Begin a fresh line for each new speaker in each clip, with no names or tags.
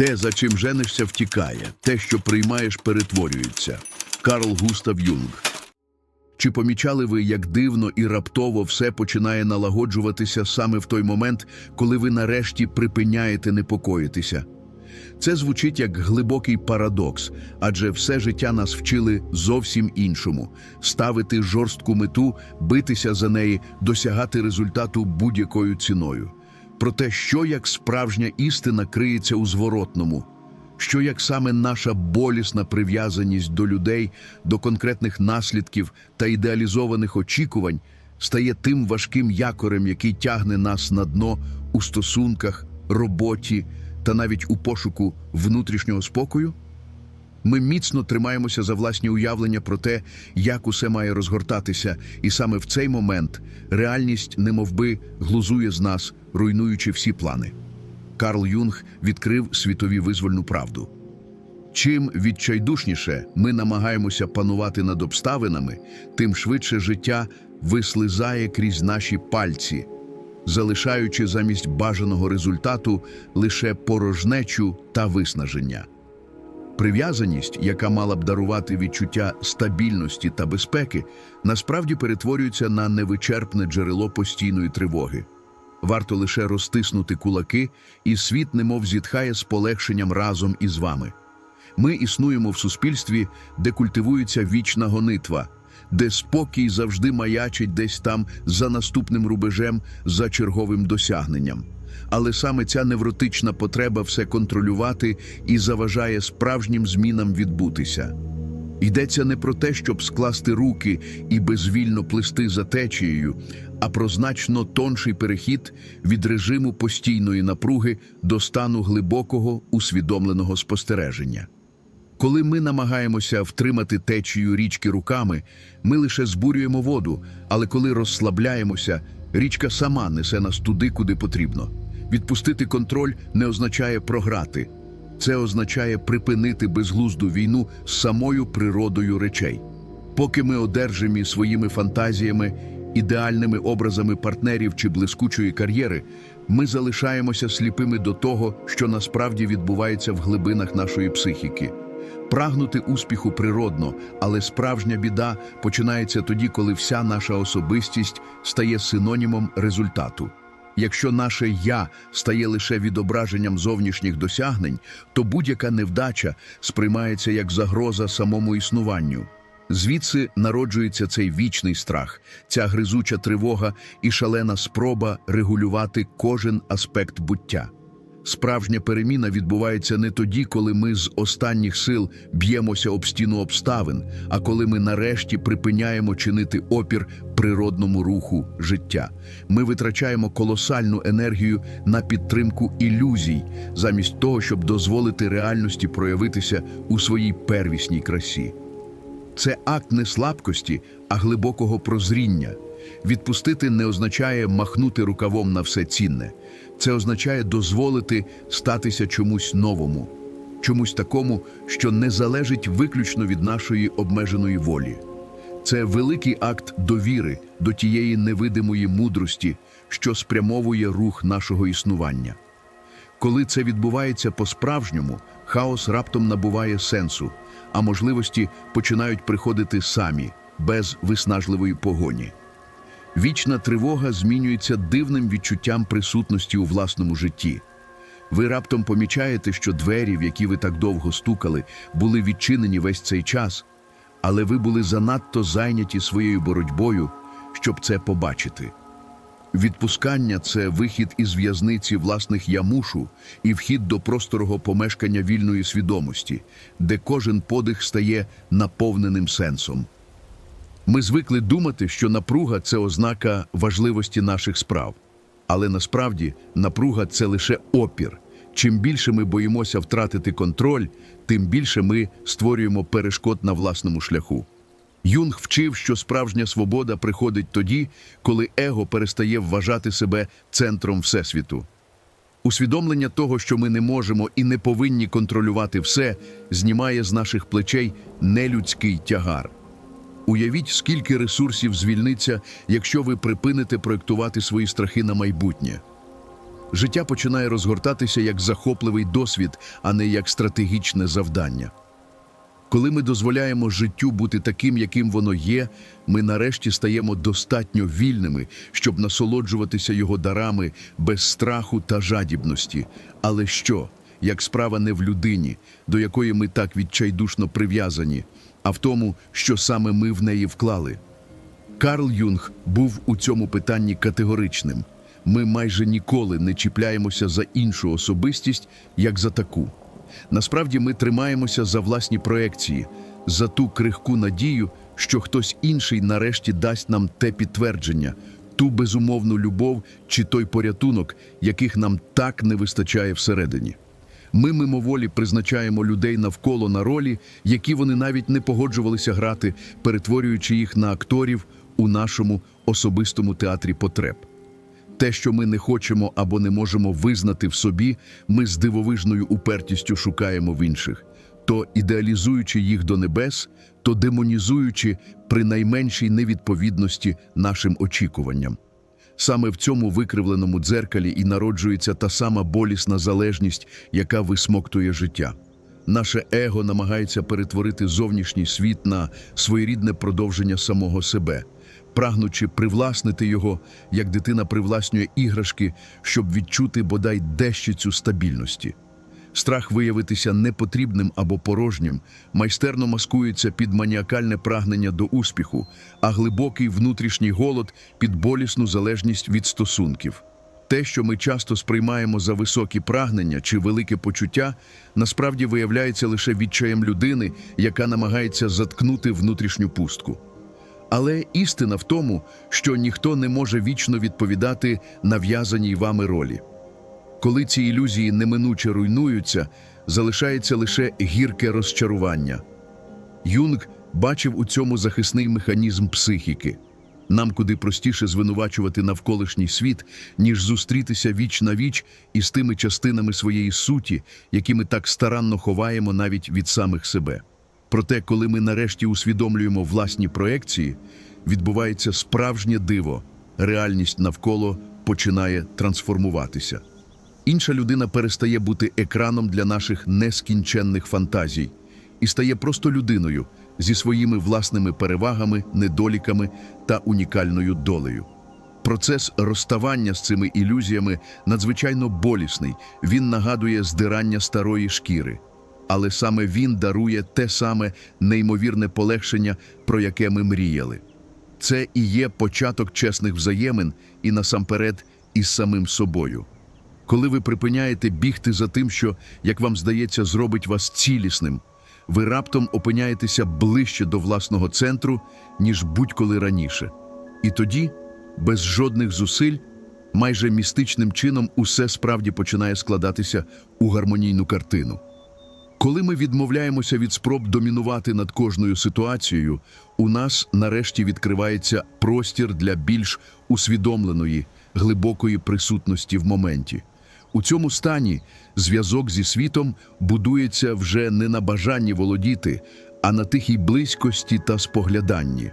Те, за чим женишся, втікає, те, що приймаєш, перетворюється. Карл Густав Юнг. Чи помічали ви, як дивно і раптово все починає налагоджуватися саме в той момент, коли ви нарешті припиняєте непокоїтися? Це звучить як глибокий парадокс, адже все життя нас вчили зовсім іншому ставити жорстку мету, битися за неї, досягати результату будь-якою ціною. Проте, що як справжня істина криється у зворотному, що як саме наша болісна прив'язаність до людей, до конкретних наслідків та ідеалізованих очікувань стає тим важким якорем, який тягне нас на дно у стосунках, роботі та навіть у пошуку внутрішнього спокою? Ми міцно тримаємося за власні уявлення про те, як усе має розгортатися, і саме в цей момент реальність немовби глузує з нас, руйнуючи всі плани. Карл Юнг відкрив світові визвольну правду. Чим відчайдушніше ми намагаємося панувати над обставинами, тим швидше життя вислизає крізь наші пальці, залишаючи замість бажаного результату лише порожнечу та виснаження. Прив'язаність, яка мала б дарувати відчуття стабільності та безпеки, насправді перетворюється на невичерпне джерело постійної тривоги. Варто лише розтиснути кулаки, і світ немов зітхає з полегшенням разом із вами. Ми існуємо в суспільстві, де культивується вічна гонитва, де спокій завжди маячить десь там за наступним рубежем, за черговим досягненням. Але саме ця невротична потреба все контролювати і заважає справжнім змінам відбутися. Йдеться не про те, щоб скласти руки і безвільно плисти за течією, а про значно тонший перехід від режиму постійної напруги до стану глибокого усвідомленого спостереження. Коли ми намагаємося втримати течію річки руками, ми лише збурюємо воду, але коли розслабляємося, річка сама несе нас туди, куди потрібно. Відпустити контроль не означає програти. Це означає припинити безглузду війну з самою природою речей. Поки ми одержимі своїми фантазіями, ідеальними образами партнерів чи блискучої кар'єри, ми залишаємося сліпими до того, що насправді відбувається в глибинах нашої психіки. Прагнути успіху природно, але справжня біда починається тоді, коли вся наша особистість стає синонімом результату. Якщо наше я стає лише відображенням зовнішніх досягнень, то будь-яка невдача сприймається як загроза самому існуванню. Звідси народжується цей вічний страх, ця гризуча тривога і шалена спроба регулювати кожен аспект буття. Справжня переміна відбувається не тоді, коли ми з останніх сил б'ємося об стіну обставин, а коли ми нарешті припиняємо чинити опір природному руху життя. Ми витрачаємо колосальну енергію на підтримку ілюзій, замість того, щоб дозволити реальності проявитися у своїй первісній красі. Це акт не слабкості, а глибокого прозріння. Відпустити не означає махнути рукавом на все цінне. Це означає дозволити статися чомусь новому, чомусь такому, що не залежить виключно від нашої обмеженої волі. Це великий акт довіри до тієї невидимої мудрості, що спрямовує рух нашого існування. Коли це відбувається по-справжньому, хаос раптом набуває сенсу, а можливості починають приходити самі, без виснажливої погоні. Вічна тривога змінюється дивним відчуттям присутності у власному житті. Ви раптом помічаєте, що двері, в які ви так довго стукали, були відчинені весь цей час, але ви були занадто зайняті своєю боротьбою, щоб це побачити. Відпускання це вихід із в'язниці власних я мушу і вхід до просторого помешкання вільної свідомості, де кожен подих стає наповненим сенсом. Ми звикли думати, що напруга це ознака важливості наших справ. Але насправді напруга це лише опір. Чим більше ми боїмося втратити контроль, тим більше ми створюємо перешкод на власному шляху. Юнг вчив, що справжня свобода приходить тоді, коли его перестає вважати себе центром Всесвіту. Усвідомлення того, що ми не можемо і не повинні контролювати все, знімає з наших плечей нелюдський тягар. Уявіть, скільки ресурсів звільниться, якщо ви припините проєктувати свої страхи на майбутнє. Життя починає розгортатися як захопливий досвід, а не як стратегічне завдання. Коли ми дозволяємо життю бути таким, яким воно є, ми нарешті стаємо достатньо вільними, щоб насолоджуватися його дарами без страху та жадібності. Але що, як справа не в людині, до якої ми так відчайдушно прив'язані, а в тому, що саме ми в неї вклали? Карл Юнг був у цьому питанні категоричним. Ми майже ніколи не чіпляємося за іншу особистість, як за таку. Насправді ми тримаємося за власні проекції, за ту крихку надію, що хтось інший нарешті дасть нам те підтвердження, ту безумовну любов чи той порятунок, яких нам так не вистачає всередині. Ми мимоволі призначаємо людей навколо на ролі, які вони навіть не погоджувалися грати, перетворюючи їх на акторів у нашому особистому театрі потреб. Те, що ми не хочемо або не можемо визнати в собі, ми з дивовижною упертістю шукаємо в інших, то ідеалізуючи їх до небес, то демонізуючи при найменшій невідповідності нашим очікуванням. Саме в цьому викривленому дзеркалі і народжується та сама болісна залежність, яка висмоктує життя. Наше его намагається перетворити зовнішній світ на своєрідне продовження самого себе, прагнучи привласнити його, як дитина привласнює іграшки, щоб відчути бодай дещицю стабільності. Страх виявитися непотрібним або порожнім майстерно маскується під маніакальне прагнення до успіху, а глибокий внутрішній голод під болісну залежність від стосунків. Те, що ми часто сприймаємо за високі прагнення чи велике почуття, насправді виявляється лише відчаєм людини, яка намагається заткнути внутрішню пустку. Але істина в тому, що ніхто не може вічно відповідати нав'язаній вами ролі. Коли ці ілюзії неминуче руйнуються, залишається лише гірке розчарування. Юнг бачив у цьому захисний механізм психіки. Нам куди простіше звинувачувати навколишній світ, ніж зустрітися віч на віч із тими частинами своєї суті, які ми так старанно ховаємо навіть від самих себе. Проте, коли ми нарешті усвідомлюємо власні проекції, відбувається справжнє диво, реальність навколо починає трансформуватися. Інша людина перестає бути екраном для наших нескінченних фантазій і стає просто людиною зі своїми власними перевагами, недоліками та унікальною долею. Процес розставання з цими ілюзіями надзвичайно болісний, він нагадує здирання старої шкіри. Але саме він дарує те саме неймовірне полегшення, про яке ми мріяли. Це і є початок чесних взаємин і насамперед із самим собою. Коли ви припиняєте бігти за тим, що, як вам здається, зробить вас цілісним, ви раптом опиняєтеся ближче до власного центру, ніж будь-коли раніше. І тоді, без жодних зусиль, майже містичним чином усе справді починає складатися у гармонійну картину. Коли ми відмовляємося від спроб домінувати над кожною ситуацією, у нас нарешті відкривається простір для більш усвідомленої, глибокої присутності в моменті. У цьому стані зв'язок зі світом будується вже не на бажанні володіти, а на тихій близькості та спогляданні.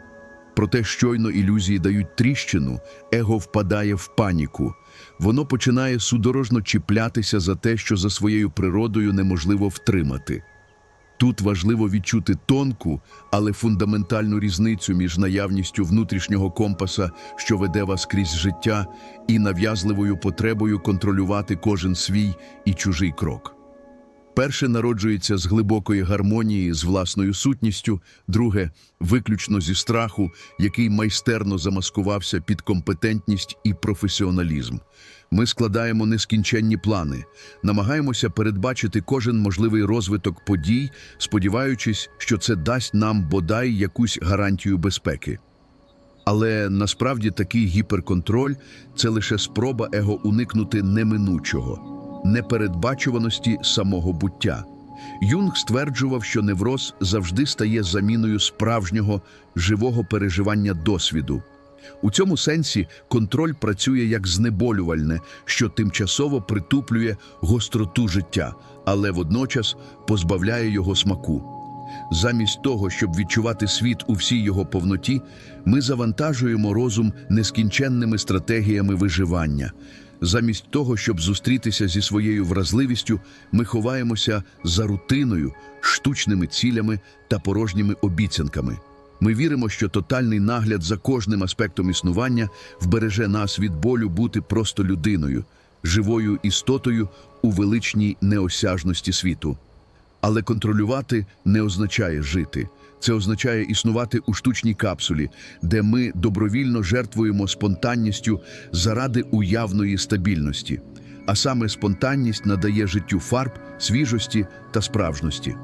Проте щойно ілюзії дають тріщину, его впадає в паніку. Воно починає судорожно чіплятися за те, що за своєю природою неможливо втримати. Тут важливо відчути тонку, але фундаментальну різницю між наявністю внутрішнього компаса, що веде вас крізь життя, і нав'язливою потребою контролювати кожен свій і чужий крок. Перше народжується з глибокої гармонії з власною сутністю, друге виключно зі страху, який майстерно замаскувався під компетентність і професіоналізм. Ми складаємо нескінченні плани, намагаємося передбачити кожен можливий розвиток подій, сподіваючись, що це дасть нам бодай якусь гарантію безпеки. Але насправді такий гіперконтроль це лише спроба его уникнути неминучого, непередбачуваності самого буття. Юнг стверджував, що невроз завжди стає заміною справжнього живого переживання досвіду. У цьому сенсі контроль працює як знеболювальне, що тимчасово притуплює гостроту життя, але водночас позбавляє його смаку. Замість того, щоб відчувати світ у всій його повноті, ми завантажуємо розум нескінченними стратегіями виживання. Замість того, щоб зустрітися зі своєю вразливістю, ми ховаємося за рутиною, штучними цілями та порожніми обіцянками. Ми віримо, що тотальний нагляд за кожним аспектом існування вбереже нас від болю бути просто людиною, живою істотою у величній неосяжності світу. Але контролювати не означає жити. Це означає існувати у штучній капсулі, де ми добровільно жертвуємо спонтанністю заради уявної стабільності. А саме спонтанність надає життю фарб, свіжості та справжності.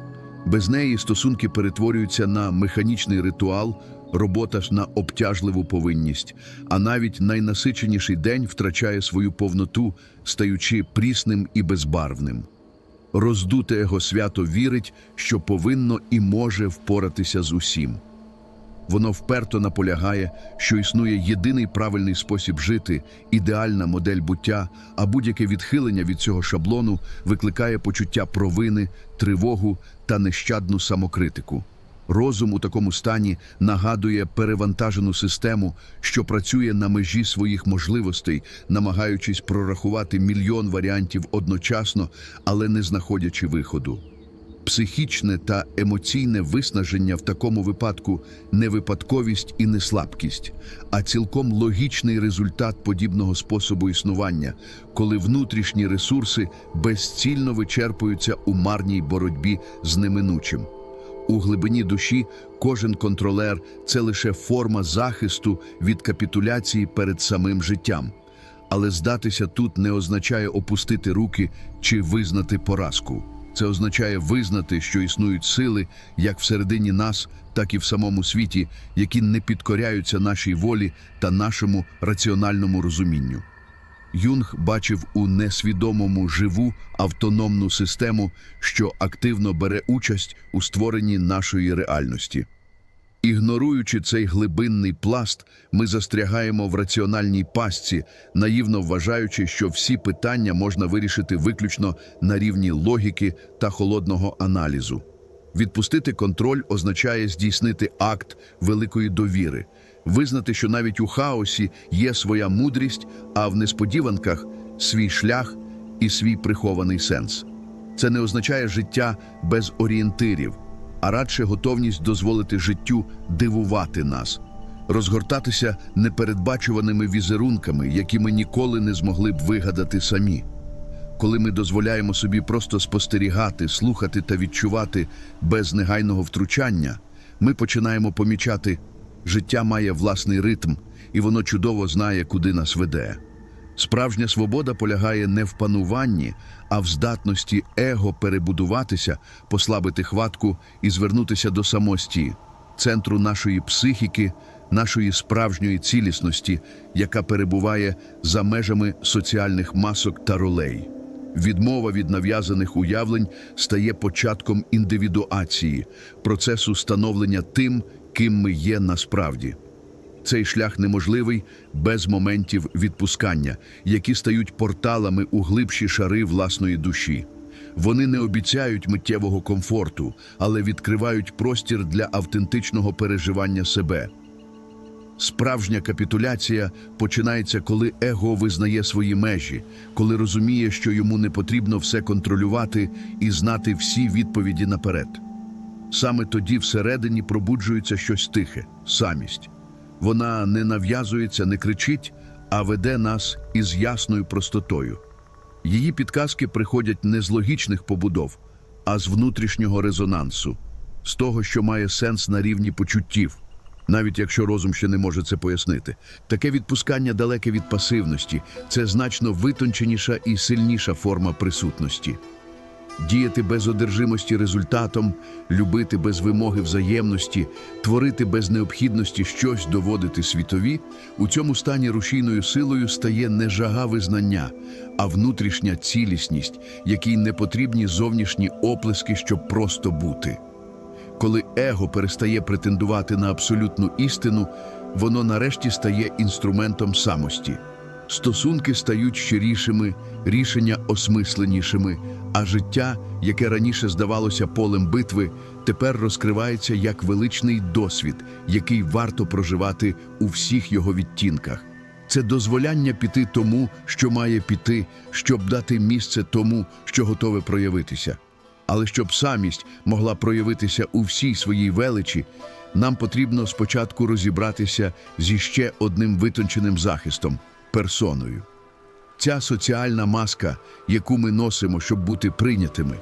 Без неї стосунки перетворюються на механічний ритуал, робота ж на обтяжливу повинність, а навіть найнасиченіший день втрачає свою повноту, стаючи прісним і безбарвним. Роздуте його свято вірить, що повинно і може впоратися з усім. Воно вперто наполягає, що існує єдиний правильний спосіб жити, ідеальна модель буття, а будь-яке відхилення від цього шаблону викликає почуття провини, тривогу та нещадну самокритику. Розум у такому стані нагадує перевантажену систему, що працює на межі своїх можливостей, намагаючись прорахувати мільйон варіантів одночасно, але не знаходячи виходу. Психічне та емоційне виснаження в такому випадку не випадковість і не слабкість, а цілком логічний результат подібного способу існування, коли внутрішні ресурси безцільно вичерпуються у марній боротьбі з неминучим. У глибині душі кожен контролер це лише форма захисту від капітуляції перед самим життям. Але здатися тут не означає опустити руки чи визнати поразку. Це означає визнати, що існують сили як всередині нас, так і в самому світі, які не підкоряються нашій волі та нашому раціональному розумінню. Юнг бачив у несвідомому живу автономну систему, що активно бере участь у створенні нашої реальності. Ігноруючи цей глибинний пласт, ми застрягаємо в раціональній пастці, наївно вважаючи, що всі питання можна вирішити виключно на рівні логіки та холодного аналізу. Відпустити контроль означає здійснити акт великої довіри, визнати, що навіть у хаосі є своя мудрість, а в несподіванках свій шлях і свій прихований сенс. Це не означає життя без орієнтирів, а радше готовність дозволити життю дивувати нас, розгортатися непередбачуваними візерунками, які ми ніколи не змогли б вигадати самі. Коли ми дозволяємо собі просто спостерігати, слухати та відчувати без негайного втручання, ми починаємо помічати, життя має власний ритм, і воно чудово знає, куди нас веде. Справжня свобода полягає не в пануванні, а в здатності его перебудуватися, послабити хватку і звернутися до самості, центру нашої психіки, нашої справжньої цілісності, яка перебуває за межами соціальних масок та ролей. Відмова від нав'язаних уявлень стає початком індивідуації, процесу становлення тим, ким ми є насправді. Цей шлях неможливий без моментів відпускання, які стають порталами у глибші шари власної душі. Вони не обіцяють миттєвого комфорту, але відкривають простір для автентичного переживання себе. Справжня капітуляція починається, коли его визнає свої межі, коли розуміє, що йому не потрібно все контролювати і знати всі відповіді наперед. Саме тоді всередині пробуджується щось тихе, самість. Вона не нав'язується, не кричить, а веде нас із ясною простотою. Її підказки приходять не з логічних побудов, а з внутрішнього резонансу, з того, що має сенс на рівні почуттів, навіть якщо розум ще не може це пояснити. Таке відпускання далеке від пасивності, це значно витонченіша і сильніша форма присутності. Діяти без одержимості результатом, любити без вимоги взаємності, творити без необхідності щось доводити світові, у цьому стані рушійною силою стає не жага визнання, а внутрішня цілісність, якій не потрібні зовнішні оплески, щоб просто бути. Коли его перестає претендувати на абсолютну істину, воно нарешті стає інструментом самості. Стосунки стають щирішими, рішення осмисленішими, а життя, яке раніше здавалося полем битви, тепер розкривається як величний досвід, який варто проживати у всіх його відтінках. Це дозволяння піти тому, що має піти, щоб дати місце тому, що готове проявитися. Але щоб самість могла проявитися у всій своїй величі, нам потрібно спочатку розібратися зі ще одним витонченим захистом персоною. Ця соціальна маска, яку ми носимо, щоб бути прийнятими,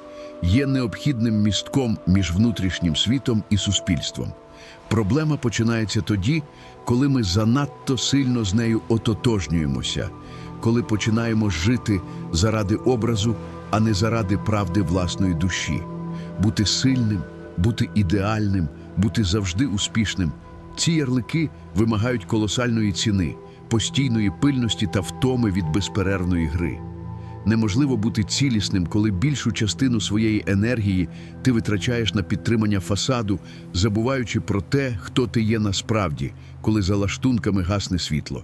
є необхідним містком між внутрішнім світом і суспільством. Проблема починається тоді, коли ми занадто сильно з нею ототожнюємося, коли починаємо жити заради образу, а не заради правди власної душі. Бути сильним, бути ідеальним, бути завжди успішним. Ці ярлики вимагають колосальної ціни, постійної пильності та втоми від безперервної гри. Неможливо бути цілісним, коли більшу частину своєї енергії ти витрачаєш на підтримання фасаду, забуваючи про те, хто ти є насправді, коли за лаштунками гасне світло.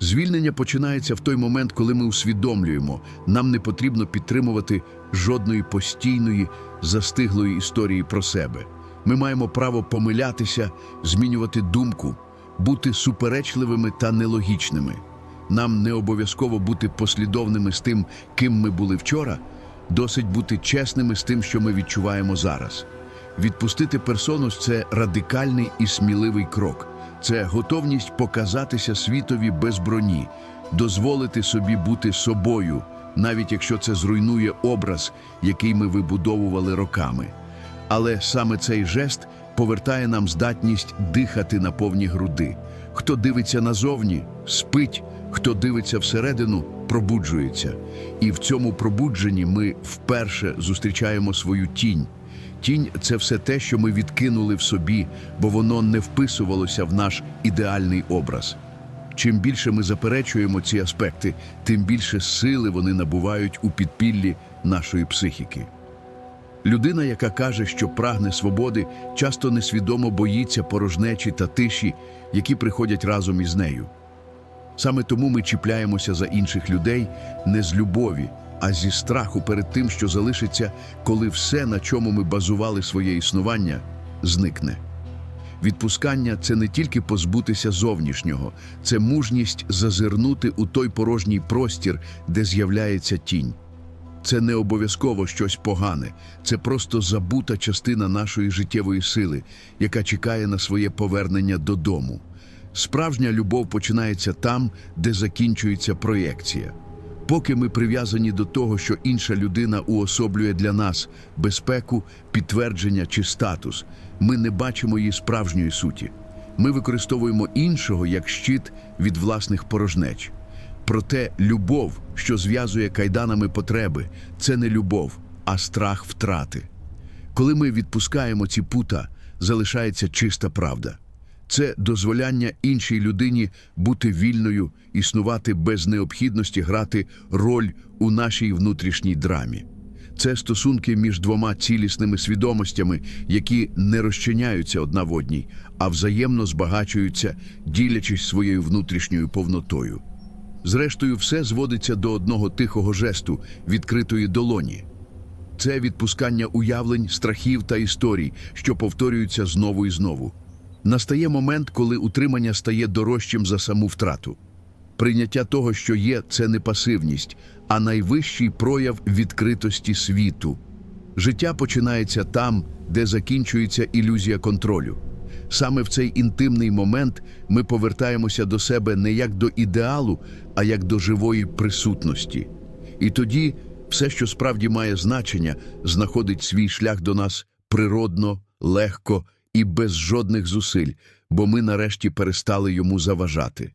Звільнення починається в той момент, коли ми усвідомлюємо, нам не потрібно підтримувати жодної постійної, застиглої історії про себе. Ми маємо право помилятися, змінювати думку, бути суперечливими та нелогічними. Нам не обов'язково бути послідовними з тим, ким ми були вчора, досить бути чесними з тим, що ми відчуваємо зараз. Відпустити персону – це радикальний і сміливий крок. Це готовність показатися світові без броні, дозволити собі бути собою, навіть якщо це зруйнує образ, який ми вибудовували роками. Але саме цей жест повертає нам здатність дихати на повні груди. Хто дивиться назовні, спить, хто дивиться всередину, пробуджується. І в цьому пробудженні ми вперше зустрічаємо свою тінь. Тінь це все те, що ми відкинули в собі, бо воно не вписувалося в наш ідеальний образ. Чим більше ми заперечуємо ці аспекти, тим більше сили вони набувають у підпіллі нашої психіки. Людина, яка каже, що прагне свободи, часто несвідомо боїться порожнечі та тиші, які приходять разом із нею. Саме тому ми чіпляємося за інших людей не з любові, а зі страху перед тим, що залишиться, коли все, на чому ми базували своє існування, зникне. Відпускання це не тільки позбутися зовнішнього, це мужність зазирнути у той порожній простір, де з'являється тінь. Це не обов'язково щось погане, це просто забута частина нашої життєвої сили, яка чекає на своє повернення додому. Справжня любов починається там, де закінчується проєкція. Поки ми прив'язані до того, що інша людина уособлює для нас безпеку, підтвердження чи статус, ми не бачимо її справжньої суті. Ми використовуємо іншого як щит від власних порожнеч. Проте любов, що зв'язує кайданами потреби, це не любов, а страх втрати. Коли ми відпускаємо ці пута, залишається чиста правда. Це дозволяння іншій людині бути вільною, існувати без необхідності грати роль у нашій внутрішній драмі. Це стосунки між двома цілісними свідомостями, які не розчиняються одна в одній, а взаємно збагачуються, ділячись своєю внутрішньою повнотою. Зрештою, все зводиться до одного тихого жесту відкритої долоні. Це відпускання уявлень, страхів та історій, що повторюються знову і знову. Настає момент, коли утримання стає дорожчим за саму втрату. Прийняття того, що є, це не пасивність, а найвищий прояв відкритості світу. Життя починається там, де закінчується ілюзія контролю. Саме в цей інтимний момент ми повертаємося до себе не як до ідеалу, а як до живої присутності. І тоді все, що справді має значення, знаходить свій шлях до нас природно, легко і без жодних зусиль, бо ми нарешті перестали йому заважати.